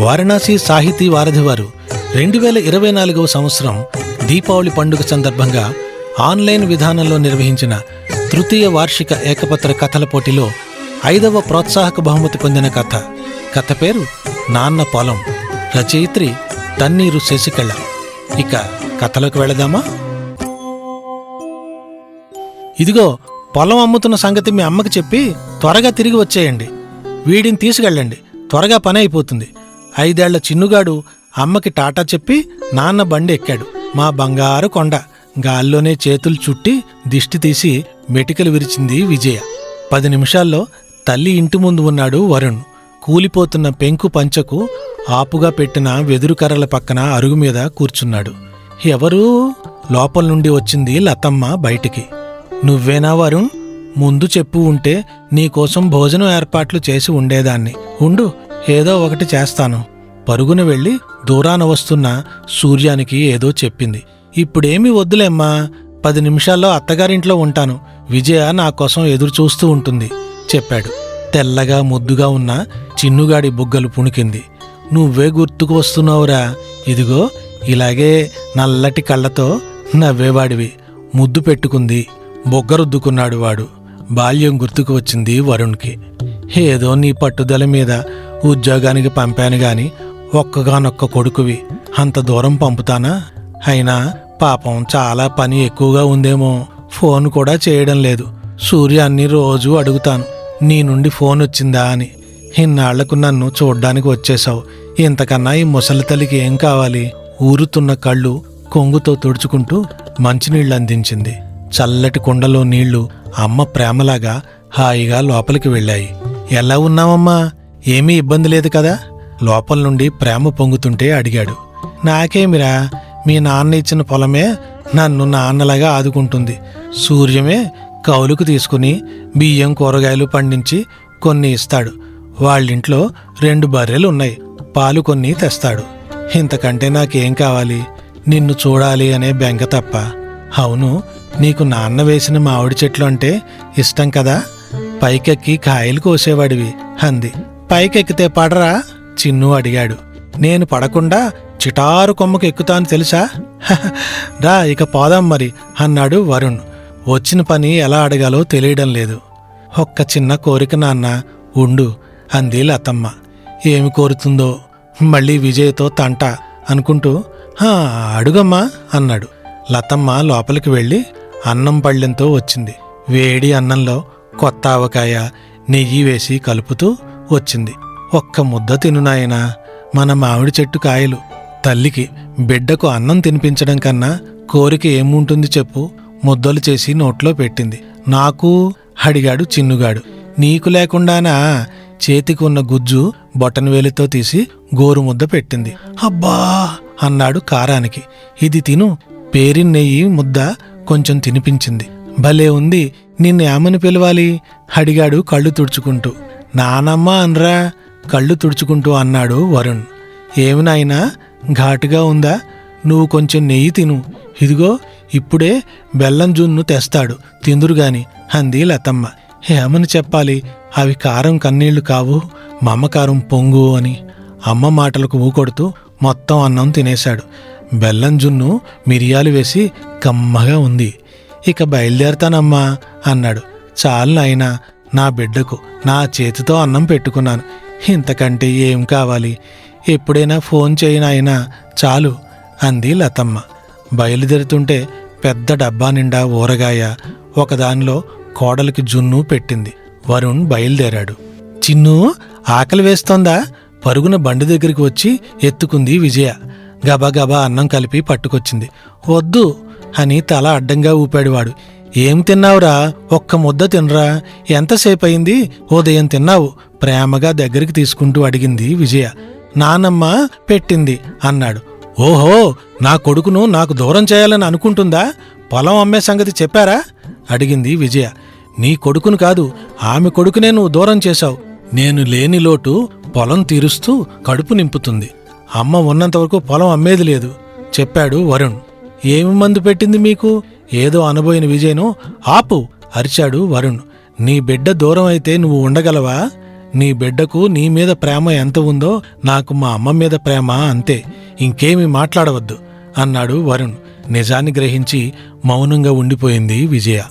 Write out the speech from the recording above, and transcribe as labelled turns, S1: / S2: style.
S1: వారణాసి సాహితీ వారధి వారు రెండు వేల ఇరవై నాలుగవ సంవత్సరం దీపావళి పండుగ సందర్భంగా ఆన్లైన్ విధానంలో నిర్వహించిన తృతీయ వార్షిక ఏకపత్ర కథల పోటీలో ఐదవ ప్రోత్సాహక బహుమతి పొందిన కథ. కథ పేరు నాన్న పొలం. రచయిత్రి తన్నీరు శశికళ. ఇక కథలోకి వెళదామా? ఇదిగో పొలం అమ్ముతున్న సంగతి మీ అమ్మకి చెప్పి త్వరగా తిరిగి వచ్చేయండి. వీడిని తీసుకెళ్ళండి. త్వరగా పని అయిపోతుంది. ఐదేళ్ళ చిన్నుగాడు అమ్మకి టాటా చెప్పి నాన్న బండి ఎక్కాడు. మా బంగారు కొండ. గాల్లోనే చేతులు చుట్టి దిష్టి తీసి మెటికలు విరిచింది విజయ. పది నిమిషాల్లో తల్లి ఇంటి ముందు ఉన్నాడు వరుణ్. కూలిపోతున్న పెంకు పంచకు ఆపుగా పెట్టిన వెదురు కర్రల పక్కన అరుగు మీద కూర్చున్నాడు. ఎవరు లోపల నుండి వచ్చింది లతమ్మ బయటికి. నువ్వేనా వరుణ్? ముందు చెప్పు ఉంటే నీకోసం భోజనం ఏర్పాట్లు చేసి ఉండేదాన్ని. ఉండు ఏదో ఒకటి చేస్తాను. పరుగున వెళ్ళి దూరాన వస్తున్న సూర్యానికి ఏదో చెప్పింది. ఇప్పుడేమీ వద్దులేమ్మా. పది నిమిషాల్లో అత్తగారింట్లో ఉంటాను. విజయ నా కోసం ఎదురు చూస్తూ ఉంటుంది చెప్పాడు. తెల్లగా ముద్దుగా ఉన్న చిన్నుగాడి బుగ్గలు పుణికింది. నువ్వే గుర్తుకు వస్తున్నావురా. ఇదిగో ఇలాగే నల్లటి కళ్ళతో నవ్వేవాడివి. ముద్దు పెట్టుకుంది. బొగ్గరుద్దుకున్నాడు వాడు. బాల్యం గుర్తుకు వచ్చింది వరుణ్కి. ఏదో నీ పట్టుదల మీద ఉద్యోగానికి పంపాను గాని ఒక్కగానొక్క కొడుకువి. అంత దూరం పంపుతానా? అయినా పాపం చాలా పని ఎక్కువగా ఉందేమో. ఫోన్ కూడా చేయడం లేదు. సూర్యాన్ని రోజు అడుగుతాను నీ నుండి ఫోన్ వచ్చిందా? అని. ఇన్నాళ్ళకు నన్ను చూడ్డానికి వచ్చేశావు. ఇంతకన్నా ఈ ముసలి తల్లికి ఏం కావాలి? ఊరుతున్న కళ్ళు కొంగుతో తుడుచుకుంటూ మంచినీళ్ళు అందించింది. చల్లటి కుండలో నీళ్ళు అమ్మ ప్రేమలాగా హాయిగా లోపలికి వెళ్ళాయి. ఎలా ఉన్నావమ్మా? ఏమీ ఇబ్బంది లేదు కదా? లోపల నుండి ప్రేమ పొంగుతుంటే అడిగాడు. నాకేమిరా మీ నాన్న ఇచ్చిన పొలమే నన్ను నాన్నలాగా ఆదుకుంటుంది. సూర్యమే కౌలుకు తీసుకుని బియ్యం కూరగాయలు పండించి కొన్ని ఇస్తాడు. వాళ్ళింట్లో రెండు బర్రెలు ఉన్నాయి పాలు కొన్ని తెస్తాడు. ఇంతకంటే నాకేం కావాలి? నిన్ను చూడాలి అనే బెంగ తప్ప. అవును నీకు నాన్న వేసిన మామిడి చెట్లు అంటే ఇష్టం కదా? పైకెక్కి కాయలు కోసేవాడివి అంది. పైకెక్కితే పడరా? చిన్ను అడిగాడు. నేను పడకుండా చిటారు కొమ్మకు ఎక్కుతాను తెలుసా? రా ఇక పోదాం మరి అన్నాడు వరుణ్. వచ్చిన పని ఎలా అడగాలో తెలియడం లేదు. ఒక్క చిన్న కోరిక నాన్న ఉండు అంది లతమ్మ. ఏమి కోరుతుందో మళ్ళీ విజయ్తో తంట అనుకుంటూ "హా, అడుగమ్మా అన్నాడు. లతమ్మ లోపలికి వెళ్ళి అన్నం పళ్ళెంతో వచ్చింది. వేడి అన్నంలో కొత్త ఆవకాయ నెయ్యి వేసి కలుపుతూ వచ్చింది. ఒక్క ముద్ద తినునాయనా మన మామిడి చెట్టు కాయలు. తల్లికి బిడ్డకు అన్నం తినిపించడం కన్నా కోరిక ఏముంటుంది చెప్పు. ముద్దలు చేసి నోట్లో పెట్టింది. నాకు అడిగాడు చిన్నుగాడు. నీకు లేకుండానా? చేతికి ఉన్న గుజ్జు బొటనవేలితో తీసి గోరు ముద్ద పెట్టింది. అబ్బా! అన్నాడు కారానికి. ఇది తిను. పేరిన్ నెయ్యి ముద్ద కొంచెం తినిపించింది. భలే ఉంది. నిన్నేమని పిలవాలి? అడిగాడు కళ్ళు తుడుచుకుంటూ. నానమ్మ అనరా కళ్ళు తుడుచుకుంటూ అన్నాడు వరుణ్. ఏమి నాయనా ఘాటుగా ఉందా? నువ్వు కొంచెం నెయ్యి తిను. ఇదిగో ఇప్పుడే బెల్లం జున్ను తెస్తాడు తిందురుగాని అంది లతమ్మ. ఏమని చెప్పాలి? అవి కారం కన్నీళ్ళు కావు మమ్మకారం పొంగు అని. అమ్మ మాటలకు ఊకొడుతూ మొత్తం అన్నం తినేశాడు. బెల్లం జున్ను మిరియాలు వేసి కమ్మగా ఉంది. ఇక బయలుదేరతానమ్మా అన్నాడు. చాలు నాయనా నా బిడ్డకు నా చేతితో అన్నం పెట్టుకున్నాను. ఇంతకంటే ఏం కావాలి? ఎప్పుడైనా ఫోన్ చేయనైనా చాలు అంది లతమ్మ. బయలుదేరుతుంటే పెద్ద డబ్బా నిండా ఊరగాయ ఒకదానిలో కోడలికి జున్ను పెట్టింది. వరుణ్ బయలుదేరాడు. చిన్ను ఆకలి వేస్తోందా? పరుగున బండి దగ్గరికి వచ్చి ఎత్తుకుంది విజయ. గబగబా అన్నం కలిపి పట్టుకొచ్చింది. వద్దు అని తల అడ్డంగా ఊపాడు వాడు. ఏం తిన్నావురా? ఒక్క ముద్ద తినరా? ఎంతసేపు అయింది ఉదయం తిన్నావు. ప్రేమగా దగ్గరికి తీసుకుంటూ అడిగింది విజయ. నానమ్మ పెట్టింది అన్నాడు. ఓహో నా కొడుకును నాకు దూరం చేయాలని అనుకుంటుందా? పొలం అమ్మే సంగతి చెప్పారా? అడిగింది విజయ. నీ కొడుకును కాదు ఆమె కొడుకునే నువ్వు దూరం చేశావు. నేను లేని లోటు పొలం తీరుస్తూ కడుపు నింపుతుంది. అమ్మ ఉన్నంతవరకు పొలం అమ్మేది లేదు చెప్పాడు వరుణ్. ఏమి మందు పెట్టింది మీకు? ఏదో అనబోయిన విజయను ఆపు అరిచాడు వరుణ్. నీ బిడ్డ దూరం అయితే నువ్వు ఉండగలవా? నీ బిడ్డకు నీ మీద ప్రేమ ఎంత ఉందో నాకు మా అమ్మ మీద ప్రేమ అంతే. ఇంకేమీ మాట్లాడవద్దు అన్నాడు వరుణ్. నిజాన్ని గ్రహించి మౌనంగా ఉండిపోయింది విజయ.